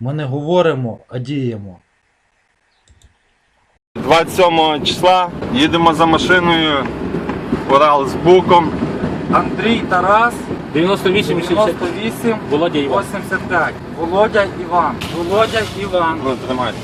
Ми не говоримо, а діємо. 27 числа їдемо за машиною Урал з буком. Андрій Тарас, 98 60. 98, Володя Іван. 85. Володя Іван. Володя Іван. Ну, тримайте.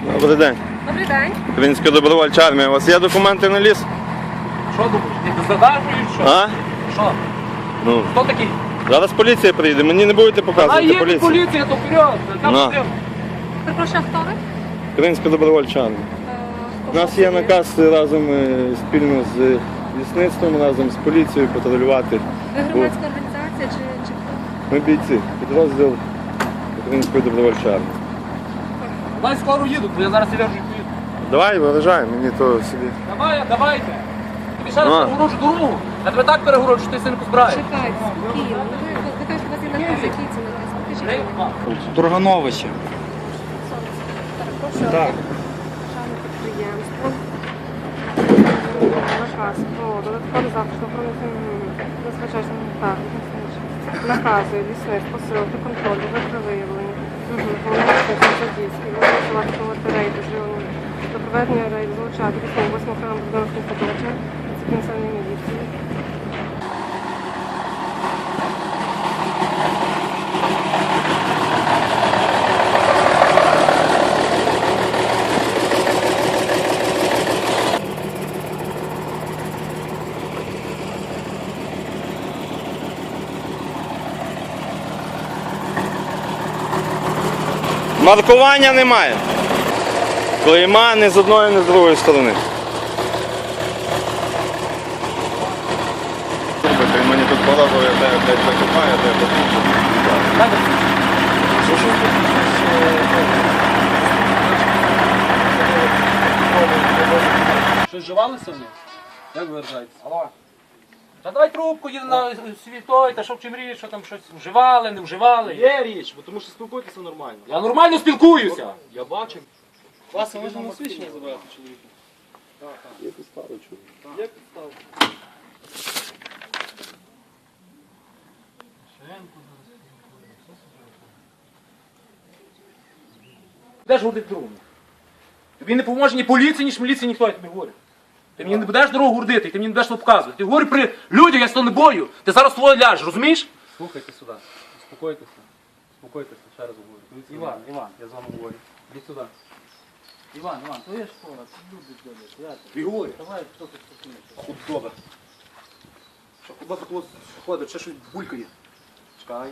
Добрий день. Добрий день. Українська добровольча армія. У вас є документи на ліс? Що думаєш? Ти задажуєш що? А? Що? Ну, Хто такий? зараз поліція приїде, мені не будете А показувати є поліцію. поліція, то вперед. Там На. Перепрошую, а хто ви? Українська добровольча армія. Е, У нас є наказ разом е, спільно з лісництвом, разом з поліцією патрулювати. Ви громадська організація чи, чи хто? Ми бійці, підрозділ Української добровольчої армії. Давай скоро їду, бо я зараз сідержу і поїду. Давай, виражай, мені то собі. Давай, давайте. Тобі ще На. раз дорогу. Я тебе так перегороджу, що ти синку збираєш. Чекайте, спокійно. Ви, ви кажете, у вас є наказ, який це наказ? Покажіть Ей, мені. ма. Тургановича. Перепрошую. Так. Державне підприємство. Наказ про додатковий охорони наказує лісництво посилити виявлення. Головне задійський, висувати проводити рейди. До проведення рейду залучати 8 окремо будинок подача, це кінцевної міліції. Маркування немає. Клейма ні з одної, ні з другої сторони. Мені тут подобає, де блядь, закопає, де Щось вживалися в них? Як ви вважаєте? Та давай трубку, їде на світой, та що в чим річ, що там щось вживали, не вживали. Є річ, бо тому що спілкуєтеся нормально. Я нормально спілкуюся. Я бачив. Вас можна на свідчення забрати, чоловіка? Є підстави, чоловік. Є підстави. Де ж гордити дорогу? Тобі не поможе ні поліція, ні ж міліція, ніхто я тобі говорю. Ти мені не будеш дорогу гордити, ти мені не будеш показувати. Ти говори при людях, я з не бою. Ти зараз твоє ляжеш, розумієш? Слухайте сюди. Успокойтеся. Успокойтеся, ще раз говорю. Іван, Іван, я з вами говорю. Ідіть сюди. Іван, Іван, то є школа, це люди добре. Ти говори. Давай, хто тут спокійно. Добре. Що куди хтось ходить, ще щось булькає. Чекай.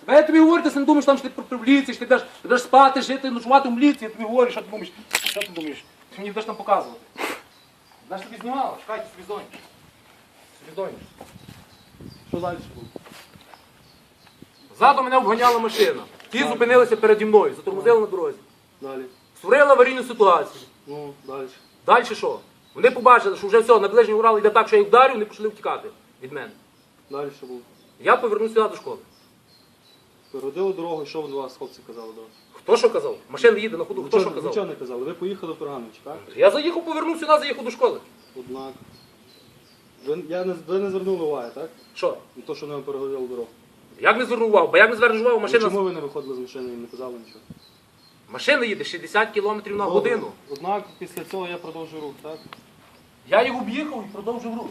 Тебе я тобі говорю, ти не думаєш, там, що ти при міліції, що ти будеш, ти будеш спати, жити, ночувати в міліції, я тобі говорю, що ти думаєш, що ти думаєш? Ти мені будеш там показувати. Знаєш, тобі знімало, чекай, ти собі зоні. Собі зоні. Що далі було? Ззаду мене обганяла машина. Ті зупинилися переді мною, затормозили на дорозі. Далі. Створили аварійну ситуацію. Ну, далі. Далі що? Вони побачили, що вже все, на ближній Урал йде так, що я їх вдарю, вони почали втікати від мене. Далі що було? Я повернувся до школи. Переходили дорогу, що до вас хлопці казали до вас? Хто що казав? Машина їде на ходу, хто що Нічого не казали. Ви поїхали в Турганович, так? Я заїхав, повернув сюди, заїхав до школи. Однак. Ви, я не, ви не звернули уваги, так? Що? На те, що вони вам переговорили дорогу. Як не звернув увагу? Бо як не звернеш увагу, Ну, машина, Чому ви не виходили з машини і не казали нічого? машина їде 60 км на Добре. годину. Однак після цього я продовжую рух, так? Я їх об'їхав і продовжив рух.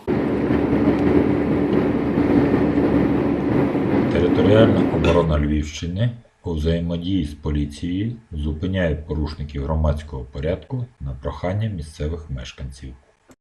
Територіальна оборона Львівщини у взаємодії з поліцією зупиняє порушників громадського порядку на прохання місцевих мешканців.